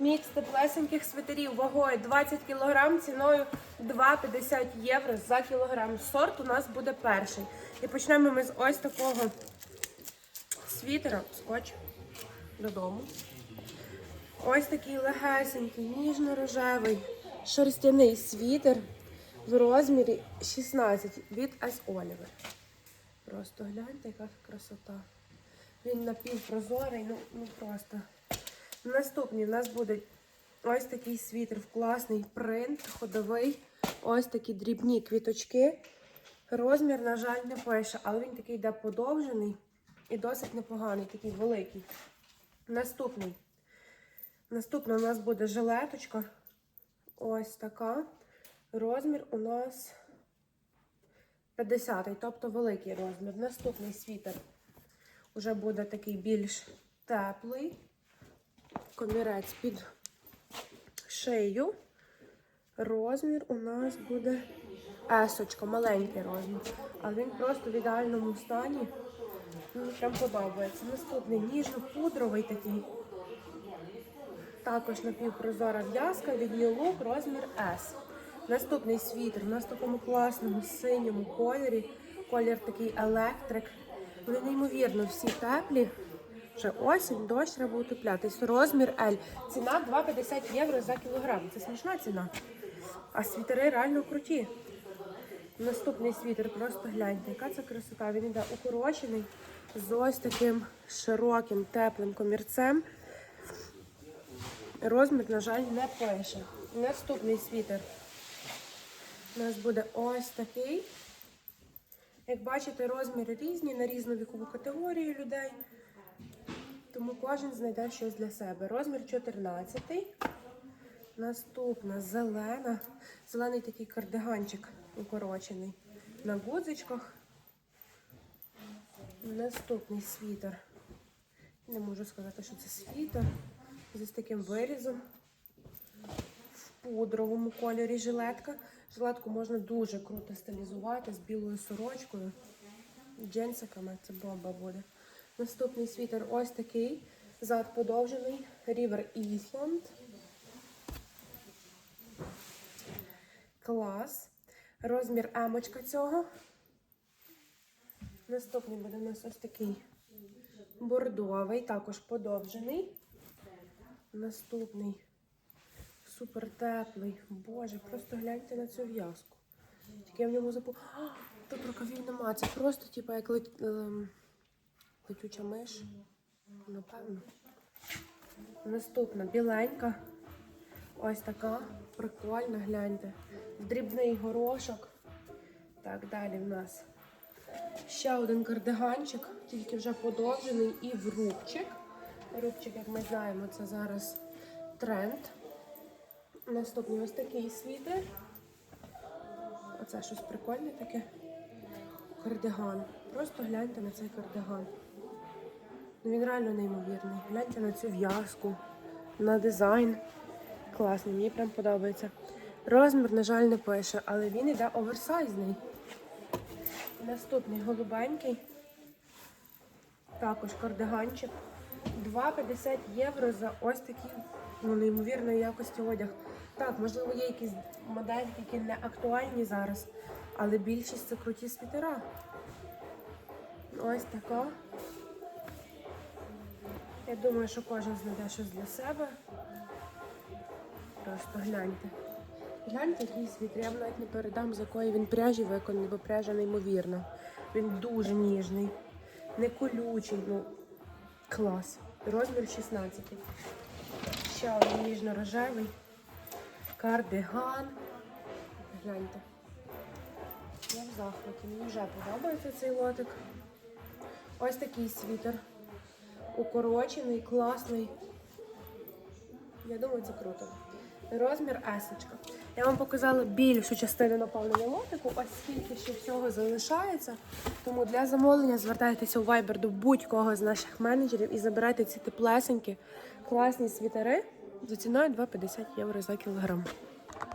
Мікс теплесеньких свитерів вагою 20 кг, ціною 2,50 євро за кілограм. Сорт у нас буде перший. І почнемо ми з ось такого світера, скотч додому. Ось такий легесенький, ніжно-рожевий, шерстяний світер в розмірі 16 від S. Oliver. Просто гляньте, яка красота. Він напівпрозорий, ну, ну просто. Наступний у нас буде ось такий світер класний принт, ходовий. Ось такі дрібні квіточки. Розмір, на жаль, не пише, але він такий йде подовжений і досить непоганий, такий великий. Наступний. Наступна у нас буде жилеточка. Ось така. Розмір у нас 50, тобто великий розмір. Наступний світер вже буде такий більш теплий. Комірець під шию. Розмір у нас буде есочка, маленький розмір. Але він просто в ідеальному стані. Мені прям подобається. Наступний ніжно-пудровий такий. Також напівпрозора в'язка від New Look, розмір S. Наступний світер у нас в такому класному синьому кольорі. Колір такий електрик. Вони неймовірно всі теплі. Вже осінь, дощ треба утеплятись. Розмір L. Ціна 2,50 євро за кілограм. Це смішна ціна. А світери реально круті. Наступний світер, просто гляньте, яка це красота. Він йде укорочений з ось таким широким, теплим комірцем. Розмір, на жаль, не пише. Наступний світер у нас буде ось такий. Як бачите, розміри різні на різну вікову категорію людей. Тому кожен знайде щось для себе. Розмір 14. Наступна зелена. Зелений такий кардиганчик укорочений на гудзичках. Наступний світер. Не можу сказати, що це світер. Зі з таким вирізом. В пудровому кольорі жилетка. Жилетку можна дуже круто стилізувати з білою сорочкою. Джинсиками це бомба буде. Наступний світер ось такий. Зад подовжений. River Island. Клас. Розмір емочка цього. Наступний буде у нас ось такий бордовий, також подовжений. Наступний супер теплий. Боже, просто гляньте на цю в'язку. Тільки я в ньому запу. Тут рукавів нема. Це просто, типу, як лет... летюча миш. Напевно. Наступна біленька. Ось така. Прикольна, гляньте. Дрібний горошок. Так, далі в нас ще один кардиганчик, тільки вже подовжений і в рубчик. Рубчик, як ми знаємо, це зараз тренд. Наступний ось такий світер. Оце щось прикольне таке. Кардиган. Просто гляньте на цей кардиган. Ну, Він реально неймовірний. Гляньте на цю в'язку, на дизайн. Класний, мені прям подобається. Розмір, на жаль, не пише, але він іде оверсайзний. Наступний голубенький. Також кардиганчик. 2,50 євро за ось такий ну, неймовірної якості одяг. Так, можливо, є якісь модельки, які не актуальні зараз, але більшість це круті світера. Ось така. Я думаю, що кожен знайде щось для себе. Просто гляньте. Гляньте, який світер. Я вам навіть не передам, з якої він пряжі виконаний, бо пряжа неймовірна. Він дуже ніжний, не колючий, ну клас. Розмір 16. Ще один ніжно-рожевий. Кардиган. Гляньте. Я в захваті. Мені вже подобається цей лотик. Ось такий світер. Укорочений, класний. Я думаю, це круто. Розмір есочка. Я вам показала більшу частину наповнення лотику, ось скільки ще всього залишається. Тому для замовлення звертайтеся у Viber до будь-кого з наших менеджерів і забирайте ці теплесенькі, класні світери за ціною 2,50 євро за кілограм.